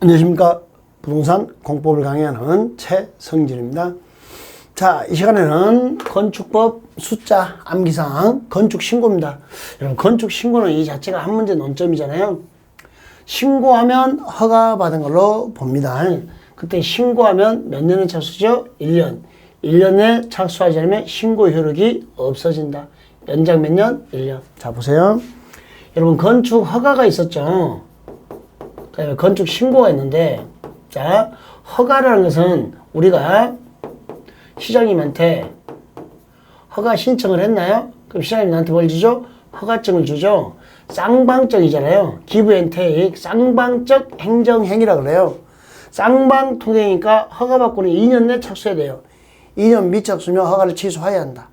안녕하십니까. 부동산 공법을 강의하는 최성진입니다. 자, 이 시간에는 건축법 숫자 암기사항 건축 신고입니다. 여러분, 건축 신고는 이 자체가 한 문제 논점이잖아요. 신고하면 허가 받은 걸로 봅니다. 그때 신고하면 몇 년의 착수죠? 1년. 1년에 착수하지 않으면 신고 효력이 없어진다. 연장 몇 년? 1년. 자, 보세요. 여러분, 건축 허가가 있었죠? 그다음에 건축 신고가 있는데, 자, 허가라는 것은 우리가 시장님한테 허가 신청을 했나요? 그럼 시장님 나한테 뭘 주죠? 허가증을 주죠. 쌍방적이잖아요. 기부앤테이크 쌍방적 행정행위라 그래요. 쌍방 통행이니까 허가 받고는 2년 내 착수해야 돼요. 2년 미착수면 허가를 취소해야 한다.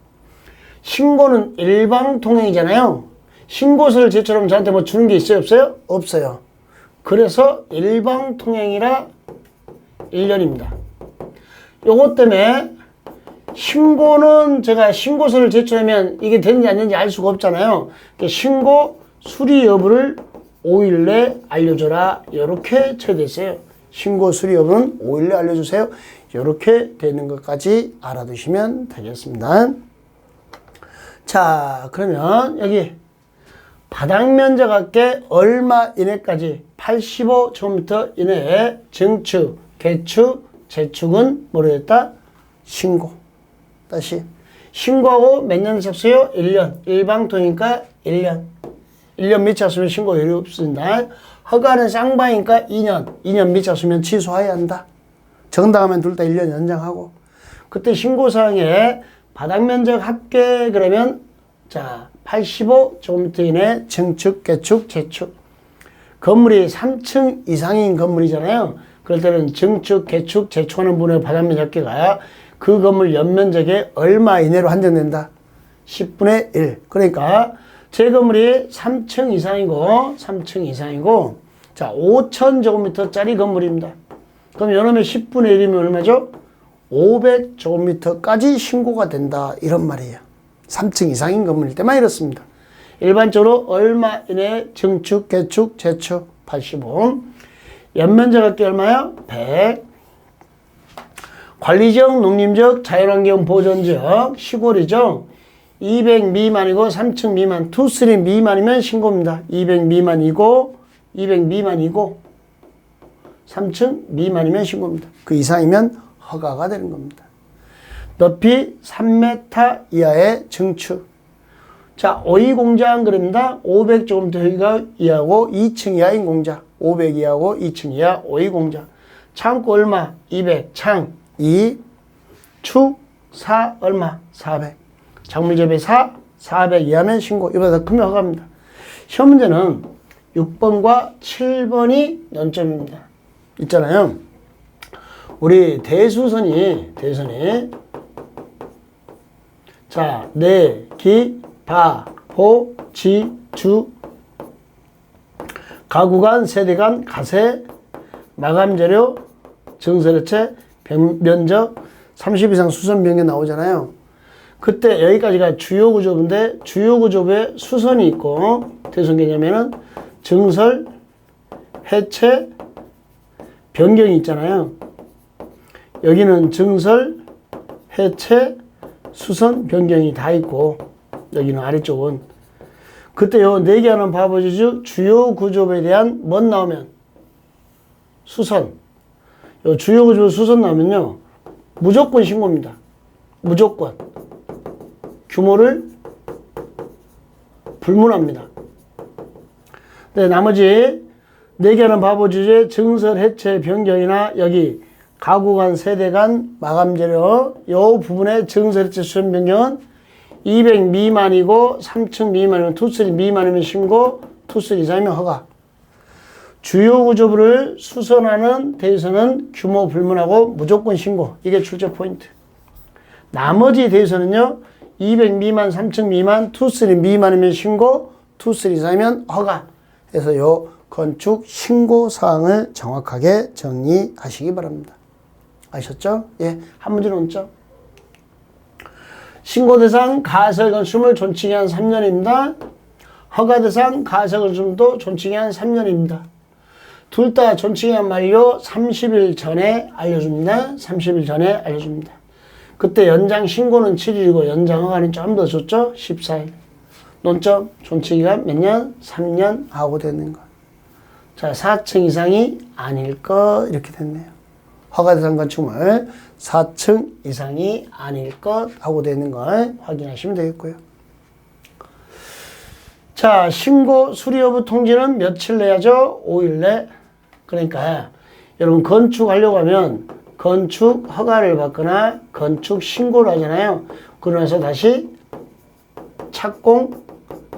신고는 일방 통행이잖아요. 신고서를 제출하면 저한테 뭐 주는 게 있어요? 없어요? 없어요. 그래서 일방 통행이라 1년입니다. 요것 때문에 신고는 제가 신고서를 제출하면 이게 되는지 안 되는지 알 수가 없잖아요. 그러니까 신고 수리 여부를 5일 내 알려줘라. 이렇게 쳐져 있어요. 신고 수리 여부는 5일 내 알려주세요. 이렇게 되는 것까지 알아두시면 되겠습니다. 자, 그러면 여기 바닥 면적 합계 얼마 이내까지 85제곱미터 이내에 증축, 개축, 재축은 모르겠다. 신고. 다시 신고하고 몇년 착수요? 1년. 일방통이니까 1년. 1년 미착수면 신고 여유 없습니다. 허가는 쌍방이니까 2년. 2년 미착수면 취소해야 한다. 정당하면 둘 다 1년 연장하고. 그때 신고사항에 바닥 면적 합계 그러면 자 85제곱미터 이내 증축, 개축, 재축. 건물이 3층 이상인 건물이잖아요. 그럴 때는 증축, 개축, 재축하는 분의 면적 합계가 그 건물 연면적의 얼마 이내로 한정된다. 10분의 1. 그러니까 제 건물이 3층 이상이고 3층 이상이고 자 5천 제곱미터짜리 건물입니다. 그럼 요놈의 10분의 1이면 얼마죠? 500 제곱미터까지 신고가 된다. 이런 말이에요. 3층 이상인 건물일 때만 이렇습니다. 일반적으로 얼마 이내 증축, 개축, 재축 85. 연면적 합계 얼마요? 100. 관리적, 농림적, 자연환경 보존적, 시골이죠. 200 미만이고 3층 미만, 2, 3 미만이면 신고입니다. 200 미만이고 200 미만이고 3층 미만이면 신고입니다. 그 이상이면 허가가 되는 겁니다. 높이 3m 이하의 증축. 자, 오이 공장 그럽니다. 500 조금 더 이하고 2층 이하인 공장. 500 이하고 2층 이하 오이 공장. 창고 얼마? 200. 창 2. 축 4 얼마? 400. 작물 재배 4, 400 이하면 신고. 이보다 더 크면 허가입니다. 시험 문제는 6번과 7번이 논점입니다. 있잖아요. 우리 대수선이, 대선이, 자, 내, 기, 바, 호, 지, 주, 가구 간, 세대 간, 가세, 마감 재료, 증설해체, 면적, 30 이상 수선 변경 나오잖아요. 그때 여기까지가 주요 구조부인데 주요 구조부에 수선이 있고 대선 개념에는 증설, 해체, 변경이 있잖아요. 여기는 증설, 해체, 수선, 변경이 다 있고 여기는 아래쪽은 그때 요 네개 하는 바보지주 주요 구조부에 대한 뭔 나오면 수선 요 주요 구조부 수선 나오면요 무조건 신고입니다. 무조건 규모를 불문합니다. 네, 나머지 네 개는 바보 주제 증설 해체 변경이나 여기 가구 간 세대 간 마감 재료 요 부분의 증설 해체 수선 변경은 200 미만이고 3층 미만이면 투쓰리 미만이면 신고 투쓰리 이상이면 허가 주요 구조부를 수선하는 대에서는 규모 불문하고 무조건 신고 이게 출제 포인트 나머지 대에서는요 200 미만, 3층 미만, 투쓰리 미만이면 신고, 투쓰리 이상이면 허가. 해서 요 건축 신고 사항을 정확하게 정리하시기 바랍니다. 아셨죠? 예, 한 문제 논죠. 신고 대상 가설 건축물 존칭이 한 3년입니다. 허가 대상 가설 건축물도 존칭이 한 3년입니다. 둘 다 존치기간 만료 30일 전에 알려줍니다. 30일 전에 알려줍니다. 그때 연장 신고는 7일이고 연장 허가는 좀 더 줬죠? 14일. 논점 존치기간 몇 년? 3년 하고 되는 거. 자, 4층 이상이 아닐 것 이렇게 됐네요. 허가 대상 건축물 4층 이상이 아닐 것 하고 되는 걸 확인하시면 되겠고요. 자, 신고 수리 여부 통지는 며칠 내야죠? 5일 내. 그러니까 여러분 건축하려고 하면 건축 허가를 받거나 건축 신고를 하잖아요. 그러면서 다시 착공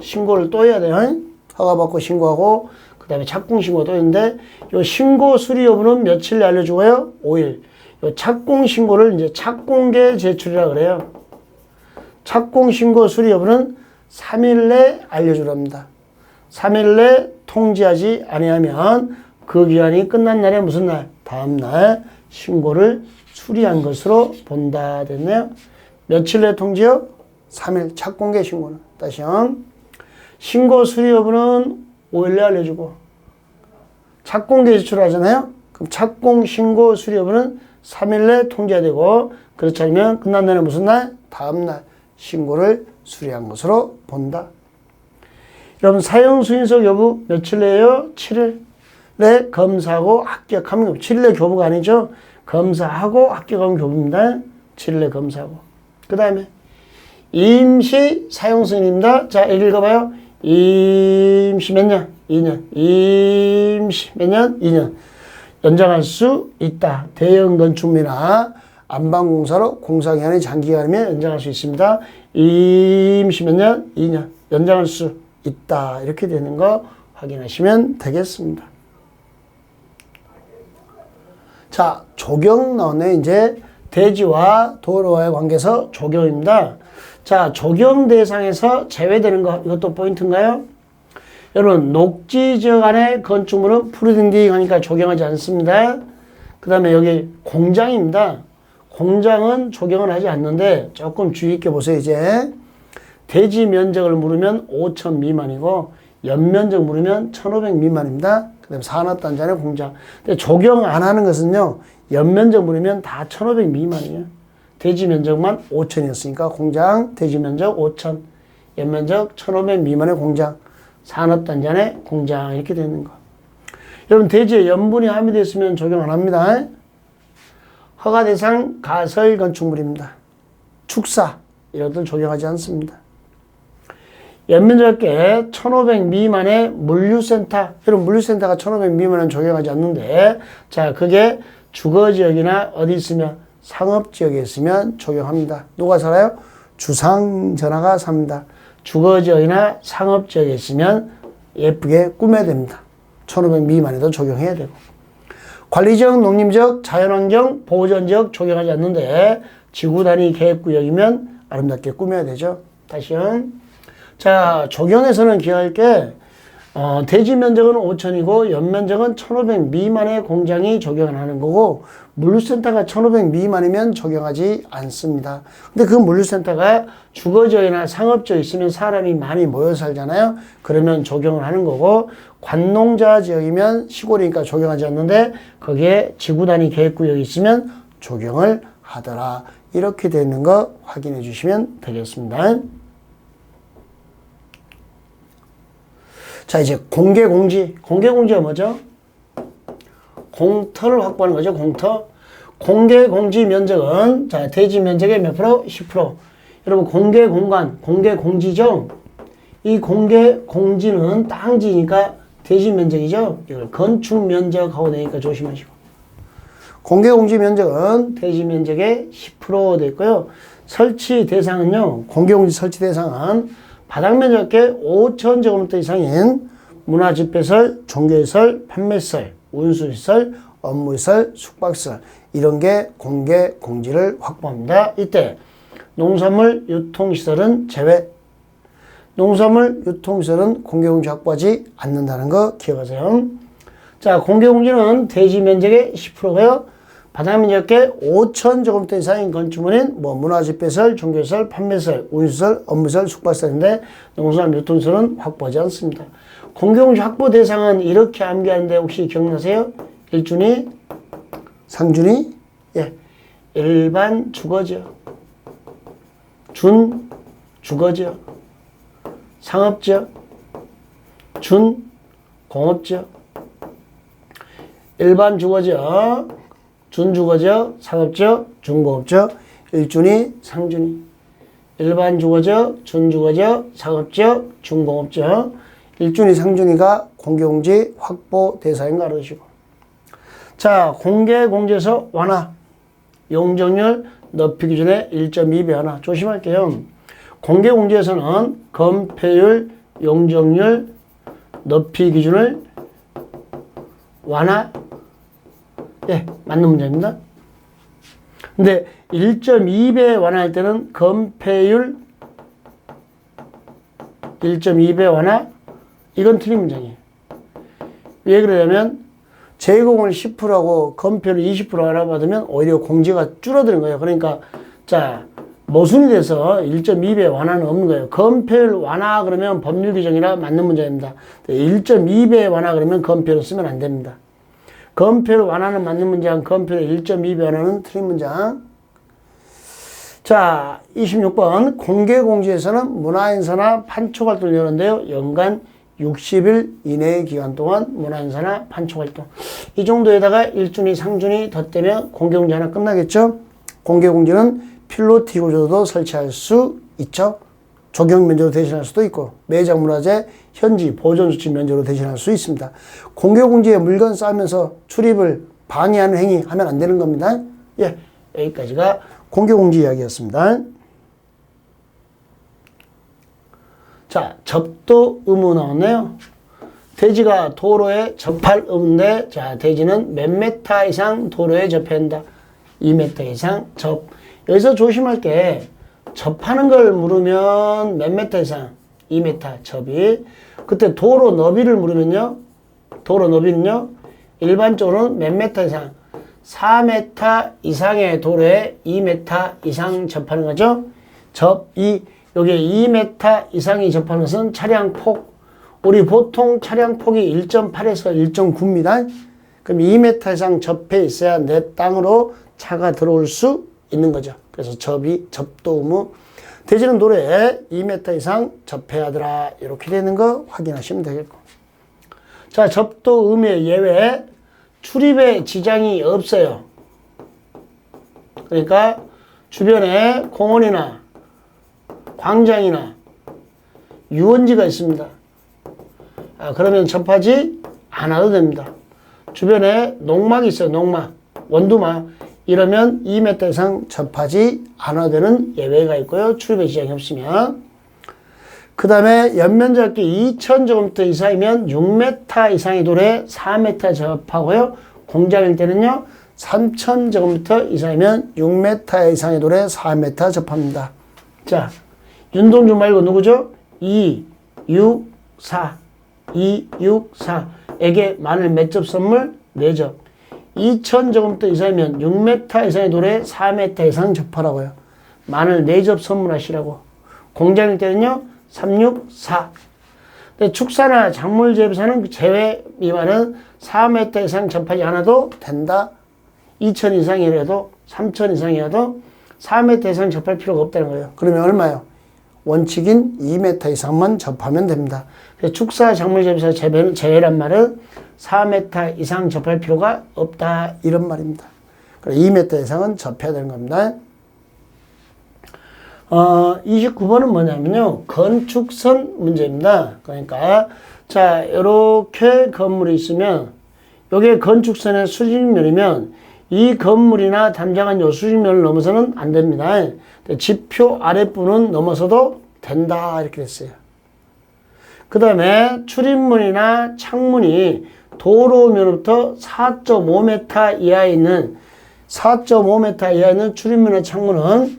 신고를 또 해야 돼요. 허가 받고 신고하고 그 다음에 착공 신고 또 있는데 요 신고 수리 여부는 며칠 내 알려주고요? 5일. 요 착공 신고를 이제 착공계 제출이라 그래요. 착공 신고 수리 여부는 3일 내 알려주랍니다. 3일 내 통지하지 아니하면 그 기한이 끝난 날에 무슨 날? 다음 날 신고를 수리한 것으로 본다 됐네요. 며칠 내 통지요? 3일 착공계 신고는 다시요. 신고 수리 여부는 5일 내 알려주고 착공계 제출하잖아요. 그럼 착공 신고 수리 여부는 3일 내 통지해야 되고 그렇지 않으면 끝난 날에 무슨 날? 다음 날 신고를 수리한 것으로 본다. 여러분 사용 승인서 여부 며칠 내요? 7일 내 검사하고 합격하면 교부. 7일 내 교부가 아니죠. 검사하고 합격하면 교부입니다. 7일 내 검사하고. 그 다음에 임시 사용 승인입니다. 자 읽어봐요. 임시 몇 년? 2년. 임시 몇 년? 2년. 연장할 수 있다. 대형 건축물이나 안방공사로 공사기간이 장기간이면 연장할 수 있습니다. 임시 몇 년? 2년. 연장할 수 있다. 이렇게 되는 거 확인하시면 되겠습니다. 자, 조경론에 이제 대지와 도로와의 관계에서 조경입니다. 자, 조경 대상에서 제외되는 거 이것도 포인트인가요? 여러분, 녹지 지역 안에 건축물은 프리딩딩 하니까 조경하지 않습니다. 그 다음에 여기 공장입니다. 공장은 조경을 하지 않는데 조금 주의 있게 보세요, 이제. 대지 면적을 물으면 5천 미만이고, 연면적 물으면 1,500 미만입니다. 그 다음에 산업단지 공장. 근데 조경 안 하는 것은요, 연면적 물으면 다 1,500 미만이에요. 대지 면적만 5천이었으니까 공장 대지 면적 5천, 연면적 1,500 미만의 공장, 산업단지 안에 공장 이렇게 되는 거. 여러분 대지에 염분이 함유되어 있으면 적용 안 합니다. 허가 대상 가설 건축물입니다. 축사 이런 것들 적용하지 않습니다. 연면적계 1,500 미만의 물류센터, 여러분 물류센터가 1,500 미만은 적용하지 않는데, 자 그게 주거지역이나 어디 있으면 상업 지역에 있으면 적용합니다. 누가 살아요? 주상 전화가 삽니다. 주거 지역이나 상업 지역에 있으면 예쁘게 꾸며야 됩니다. 1500 미만에도 적용해야 되고. 관리지역, 농림지역, 자연환경, 보호전지역 적용하지 않는데 지구 단위 계획구역이면 아름답게 꾸며야 되죠. 다시요. 자, 적용에서는 기억할 게 어, 대지 면적은 5천이고 연면적은 1,500 미만의 공장이 적용을 하는 거고 물류센터가 1,500 미만이면 적용하지 않습니다. 근데 그 물류센터가 주거지역이나 상업지역 있으면 사람이 많이 모여 살잖아요. 그러면 적용을 하는 거고 관농자 지역이면 시골이니까 적용하지 않는데 거기에 지구 단위 계획구역이 있으면 적용을 하더라. 이렇게 되는 거 확인해 주시면 되겠습니다. 자, 이제 공개 공지. 공개 공지가 뭐죠? 공터를 확보하는 거죠, 공터. 공개 공지 면적은, 자, 대지 면적의 몇 프로? 10%. 여러분, 공개 공간, 공개 공지죠? 이 공개 공지는 땅지니까 대지 면적이죠? 이걸 건축 면적하고 되니까 조심하시고. 공개 공지 면적은 대지 면적의 10%돼 있고요. 설치 대상은요, 공개 공지 설치 대상은 바닥 면적의 5천 제곱미터 이상인 문화집배설, 종교시설, 판매시설, 운수시설, 업무시설, 숙박시설 이런 게 공개 공지를 확보합니다. 이때 농산물 유통시설은 제외 농산물 유통시설은 공개 공지 확보하지 않는다는 거 기억하세요. 자, 공개 공지는 대지 면적의 10%고요. 바닥 면적의 5천 제곱미터 이상인 건축물인 뭐 문화집배설, 종교시설, 판매시설, 운수시설, 업무시설, 숙박시설인데 농산물 유통시설은 확보하지 않습니다. 공개공지 확보 대상은 이렇게 암기하는데 혹시 기억나세요? 일준이, 상준이, 예, 일반 주거지역, 준 주거지역, 상업지역, 준 공업지역, 일반 주거지역, 준주거지역, 상업지역, 중공업지역, 일준이, 상준이, 일반 주거지역, 준주거지역, 상업지역, 중공업지역, 일준이, 상준이가 공개공지 확보 대상인가 그러시고. 자, 공개공지에서 완화, 용적률 높이 기준의 1.2배 하나 조심할게요. 공개공지에서는 건폐율, 용적률 높이 기준을 완화, 예, 맞는 문제입니다. 근데 1.2배 완화할 때는 건폐율 1.2배 완화 이건 틀린 문장이에요. 왜 그러냐면 제공을 10%하고 건폐율 20% 알아받으면 오히려 공제가 줄어드는 거예요. 그러니까 자 모순이 돼서 1.2배 완화는 없는 거예요. 건폐율 완화 그러면 법률 규정이라 맞는 문제입니다. 1.2배 완화 그러면 건폐율 쓰면 안 됩니다. 건폐율 완화는 맞는 문장, 건폐율 1.2배 완화는 틀린 문장. 자, 26번 공개공지에서는 문화행사나 판촉활동을 여는데요. 연간 60일 이내의 기간 동안 문화행사나 판촉활동 이 정도에다가 일준이 상준이 덧대면 공개공지 하나 끝나겠죠. 공개공지는 필로티 구조도 설치할 수 있죠. 적용 면제로 대신할 수도 있고 매장 문화재 현지 보존 수칙 면제로 대신할 수 있습니다. 공개공지에 물건 쌓으면서 출입을 방해하는 행위 하면 안 되는 겁니다. 예, 여기까지가 공개공지 이야기였습니다. 자, 접도 의무 나왔네요. 돼지가 도로에 접할 의무인데, 자, 돼지는 몇 메타 이상 도로에 접해야 한다. 2m 이상 접. 여기서 조심할 게, 접하는 걸 물으면 몇 메타 이상? 2m 접이. 그때 도로 너비를 물으면요. 도로 너비는요. 일반적으로는 몇 메타 이상? 4m 이상의 도로에 2m 이상 접하는 거죠. 접, 이, 요게 2m 이상이 접하는 것은 차량 폭. 우리 보통 차량 폭이 1.8에서 1.9입니다. 그럼 2m 이상 접해 있어야 내 땅으로 차가 들어올 수 있는 거죠. 그래서 접이 접도 의무. 돼지는 도로에 2m 이상 접해야 하더라. 이렇게 되는 거 확인하시면 되겠고. 자, 접도 의무의 예외. 출입에 지장이 없어요. 그러니까 주변에 공원이나 광장이나 유원지가 있습니다. 아, 그러면 접하지 않아도 됩니다. 주변에 농막이 있어요. 농막, 원두막. 이러면 2m 이상 접하지 않아도 되는 예외가 있고요. 출입에 지장이 없으면. 그 다음에 연면적이 2,000제곱미터 이상이면 6m 이상의 돌에 4m 접하고요. 공장일 때는요. 3,000제곱미터 이상이면 6m 이상의 돌에 4m 접합니다. 자, 윤동주 말고 누구죠? 2, 6, 4. 2, 6, 4에게 마늘 몇 접 선물? 4접. 2,000제곱미터 이상이면 6m 이상의 돌에 4m 이상 접하라고요. 마늘 4접 선물하시라고. 공장일 때는요. 3, 6, 4. 근데 축사나 작물 재배사는 제외 미만은 4m 이상 접하지 않아도 된다. 2천 이상이라도 3천 이상이라도 4m 이상 접할 필요가 없다는 거예요. 그러면 얼마요? 원칙인 2m 이상만 접하면 됩니다. 축사 작물 재배사 재배는 제외란 말은 4m 이상 접할 필요가 없다 이런 말입니다. 2m 이상은 접해야 되는 겁니다. 어, 29번은 뭐냐면요. 건축선 문제입니다. 그러니까, 자, 이렇게 건물이 있으면, 요게 건축선의 수직면이면, 이 건물이나 담장한 요 수직면을 넘어서는 안 됩니다. 지표 아랫부는 넘어서도 된다. 이렇게 됐어요. 그 다음에 출입문이나 창문이 도로면부터 4.5m 이하에 있는 4.5m 이하에 있는 출입문이나 창문은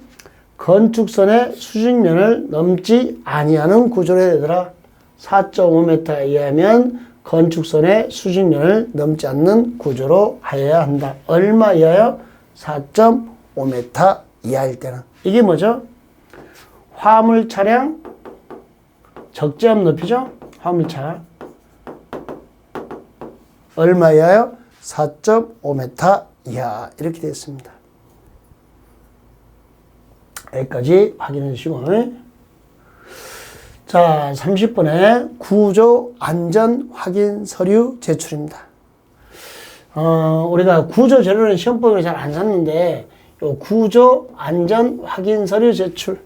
건축선의 수직면을 넘지 아니하는 구조로 되더라. 4.5m 이하면 건축선의 수직면을 넘지 않는 구조로 하여야 한다. 얼마 이하요? 4.5m 이하일 때는. 이게 뭐죠? 화물 차량 적재함 높이죠? 화물차. 얼마 이하요? 4.5m 이하 이렇게 되었습니다. 여기까지 확인해 주시고 자 30번에 구조 안전 확인 서류 제출입니다. 어, 우리가 구조 재료는 시험법에 잘안 샀는데 요 구조 안전 확인 서류 제출.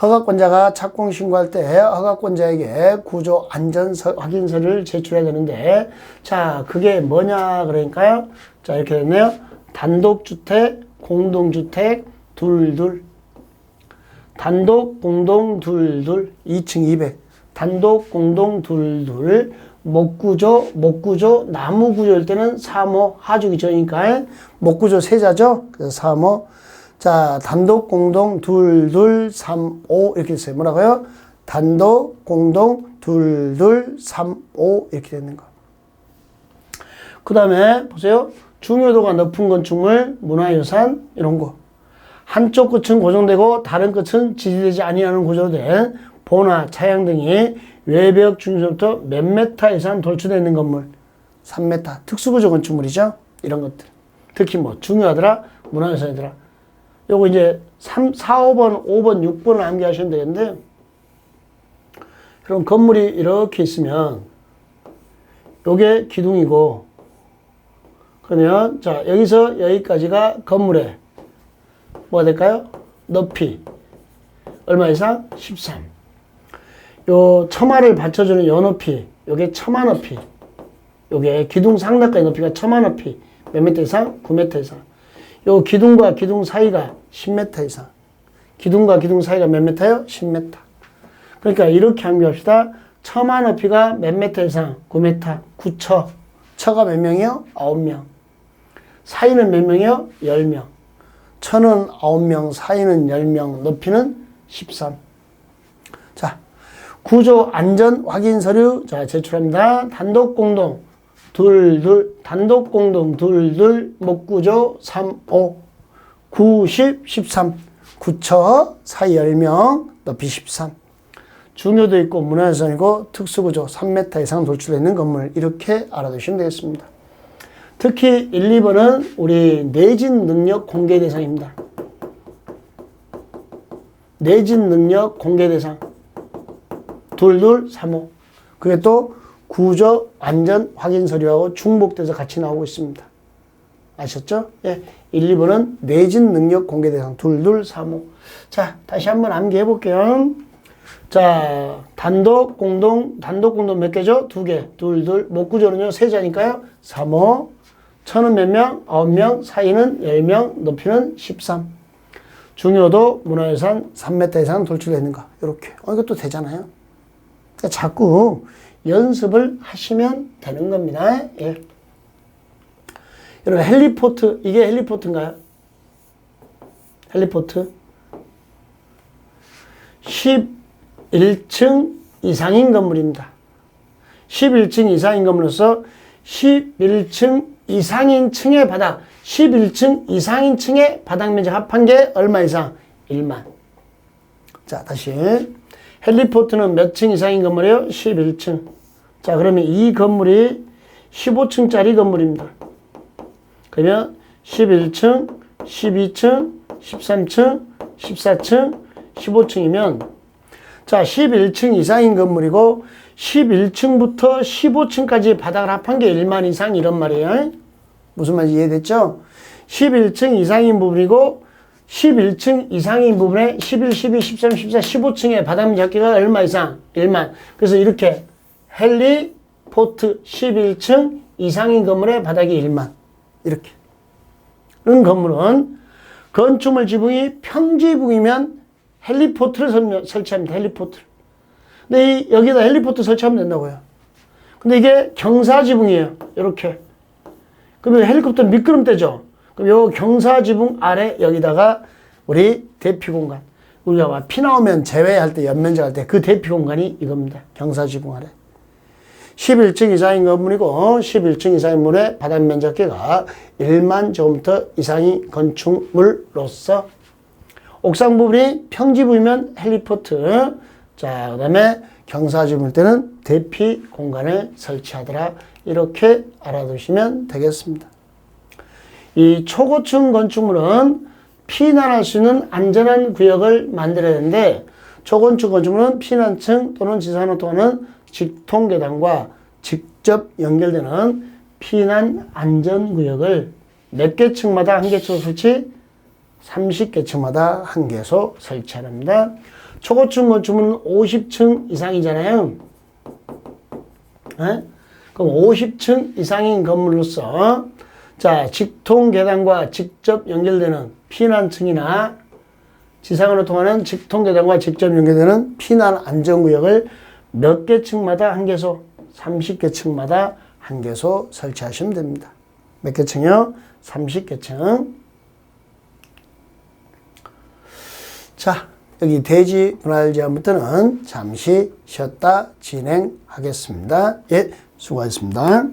허가권자가 착공 신고할 때 허가권자에게 구조 안전 서- 확인서를 제출해야 되는데 자 그게 뭐냐 그러니까요. 자 이렇게 됐네요. 단독주택 공동주택 둘 둘 단독 공동 둘둘 2층 200 단독 공동 둘둘 목구조 목구조 나무 구조일 때는 3호 하주기 전이니까 목구조 세자죠. 그래서 3호 자 단독 공동 둘둘 3호 이렇게 있어요. 뭐라고요? 단독 공동 둘둘 3호 이렇게 되는 거. 그 다음에 보세요. 중요도가 높은 건축물, 문화유산 이런 거. 한쪽 끝은 고정되고 다른 끝은 지지되지 아니하는 구조로 된 보나 차양 등이 외벽 중심부터 몇 메타 이상 돌출되어 있는 건물. 3메타. 특수구조 건축물이죠. 이런 것들. 특히 뭐 중요하더라, 문화유산이더라. 요거 이제 3, 4, 5번, 5번, 6번을 암기하시면 되겠는데 그럼 건물이 이렇게 있으면 요게 기둥이고 그러면 자 여기서 여기까지가 건물의 뭐가 될까요? 높이 얼마 이상? 13. 요 처마를 받쳐주는 요 높이 요게 처마 높이 요게 기둥 상단까지 높이가 처마 높이 몇 미터 이상? 9m 이상 요 기둥과 기둥 사이가 10m 이상 기둥과 기둥 사이가 몇 미터요? 10m 그러니까 이렇게 암기합시다 처마 높이가 몇 미터 이상? 9m 9처 처가 몇 명이요? 9명 사이는 몇 명이요? 10명. 천은 9명, 사이는 10명, 높이는 13. 자, 구조 안전 확인 서류 자, 제출합니다. 단독 공동 둘, 둘, 단독 공동 둘, 둘, 목구조 3, 5, 9, 10, 13. 구처, 사이 10명, 높이 13. 중요도 있고 문화유산이고 특수구조 3m 이상 돌출되어 있는 건물 이렇게 알아두시면 되겠습니다. 특히 1, 2번은 우리 내진 능력 공개 대상입니다. 내진 능력 공개 대상. 둘둘 3호. 그게 또 구조 안전 확인 서류하고 중복돼서 같이 나오고 있습니다. 아셨죠? 예. 1, 2번은 내진 능력 공개 대상 둘둘 3호. 자, 다시 한번 암기해 볼게요. 자, 단독 공동 단독 공동 몇 개죠? 두 개. 둘 둘. 목구조는요. 세 자니까요. 3호. 천은 몇 명? 9명, 사이는 10명, 높이는 13. 중요도 문화유산 3m 이상 돌출되어 있는 거. 이렇게. 어, 이것도 되잖아요. 그러니까 자꾸 연습을 하시면 되는 겁니다. 예. 여러분, 헬리포트, 이게 헬리포트인가요? 헬리포트. 11층 이상인 건물입니다. 11층 이상인 건물로서 11층 이상인 층의 바닥, 11층 이상인 층의 바닥 면적 합한 게 얼마 이상? 1만. 자, 다시. 헬리포트는 몇 층 이상인 건물이에요? 11층. 자, 그러면 이 건물이 15층짜리 건물입니다. 그러면 11층, 12층, 13층, 14층, 15층이면 자, 11층 이상인 건물이고 11층부터 15층까지 바닥을 합한 게 1만 이상 이런 말이에요. 무슨 말인지 이해됐죠? 11층 이상인 부분이고 11층 이상인 부분에 11, 12, 13, 14, 15층의 바닥 잡기가 얼마 이상? 1만. 그래서 이렇게 헬리포트 11층 이상인 건물의 바닥이 1만. 이렇게. 은 건물은 건축물 지붕이 평지붕이면 헬리포트를 설치합니다. 헬리포트를. 근데 이, 여기다 헬리포트 설치하면 된다고요. 근데 이게 경사지붕이에요. 이렇게. 그러면 헬리콥터 미끄럼대죠. 그럼 요 경사지붕 아래 여기다가 우리 대피 공간. 우리가 막피 나오면 제외할 때 연면적 할때 그 대피 공간이 이겁니다. 경사지붕 아래. 11층 이상인 건물이고 11층 이상인 물의 바닥 면적계가 1만 제곱미터 이상의 건축물로서 옥상 부분이 평지 부이면 헬리포트. 자, 그 다음에 경사지붕일 때는 대피 공간을 설치하더라. 이렇게 알아두시면 되겠습니다. 이 초고층 건축물은 피난할 수 있는 안전한 구역을 만들어야 되는데 초고층 건축물은 피난층 또는 지상으로 통하는 직통계단과 직접 연결되는 피난 안전구역을 몇 개 층마다 한 개소 설치, 30개 층마다 한 개소 설치합니다. 초고층 건축물은 50층 이상이잖아요. 에? 그럼 50층 이상인 건물로서 자 직통 계단과 직접 연결되는 피난층이나 지상으로 통하는 직통 계단과 직접 연결되는 피난 안전구역을 몇 개 층마다 한 개소, 30개 층마다 한 개소 설치하시면 됩니다. 몇 개 층이요? 30개 층. 자, 여기 대지 분할 제한부터는 잠시 쉬었다 진행하겠습니다. 예, 수고하셨습니다.